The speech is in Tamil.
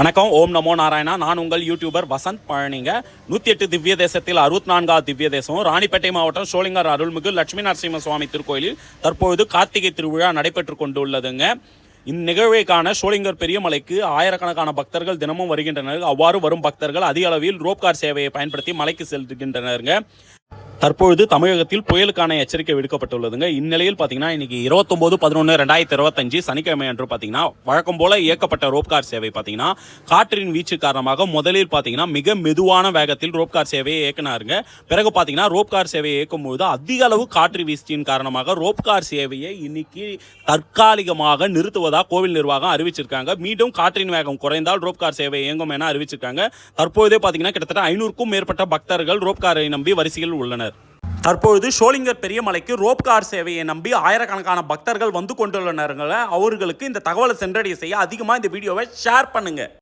வணக்கம் ஓம் நமோ நாராயணா. நான் உங்கள் யூடியூபர் வசந்த் பழனிங்க. நூற்றி எட்டு திவ்ய தேசத்தில் அறுபத்தி நான்காவது திவ்ய தேசம். ராணிப்பேட்டை மாவட்டம் சோளிங்கர் அருள்மிகு லட்சுமி நரசிம்ம சுவாமி திருக்கோயிலில் தற்பொழுது கார்த்திகை திருவிழா நடைபெற்று கொண்டுள்ளதுங்க. இந்நிகழ்வை காண சோளிங்கர் பெரியமலைக்கு ஆயிரக்கணக்கான பக்தர்கள் தினமும் வருகின்றனர். அவ்வாறு வரும் பக்தர்கள் அதிக அளவில் ரோப்கார் சேவையை பயன்படுத்தி மலைக்கு செல்கின்றனருங்க. தற்பொழுது தமிழகத்தில் புயலுக்கான எச்சரிக்கை விடுக்கப்பட்டுள்ளதுங்க. இந்நிலையில் பார்த்தீங்கன்னா இன்னைக்கு இருபத்தொம்போது பதினொன்று ரெண்டாயிரத்தி இருபத்தஞ்சு சனிக்கிழமை அன்று பார்த்தீங்கன்னா வழக்கம் போல இயக்கப்பட்ட ரோப்கார் சேவை பார்த்தீங்கன்னா காற்றின் வீச்சு காரணமாக முதலில் பார்த்தீங்கன்னா மிக மெதுவான வேகத்தில் ரோப்கார் சேவையை இயக்குனாருங்க. பிறகு பார்த்தீங்கன்னா ரோப்கார் சேவையை இயக்கும் போது அதிக அளவு காற்று வீழ்ச்சியின் காரணமாக ரோப்கார் சேவையை இன்னைக்கு தற்காலிகமாக நிறுத்துவதாக கோவில் நிர்வாகம் அறிவிச்சிருக்காங்க. மீண்டும் காற்றின் வேகம் குறைந்தால் ரோப்கார் சேவை இயங்கும் என அறிவிச்சிருக்காங்க. தற்போதே பார்த்தீங்கன்னா கிட்டத்தட்ட ஐநூறுக்கும் மேற்பட்ட பக்தர்கள் ரோப்காரை நம்பி வரிசையில் உள்ளனர். தற்பொழுது ஷோலிங்கர் பெரியமலைக்கு ரோப் கார் சேவையை நம்பி ஆயிரக்கணக்கான பக்தர்கள் வந்து கொண்டுள்ளனர்களை அவர்களுக்கு இந்த தகவலை சென்றடைய செய்ய அதிகமாக இந்த வீடியோவை ஷேர் பண்ணுங்கள்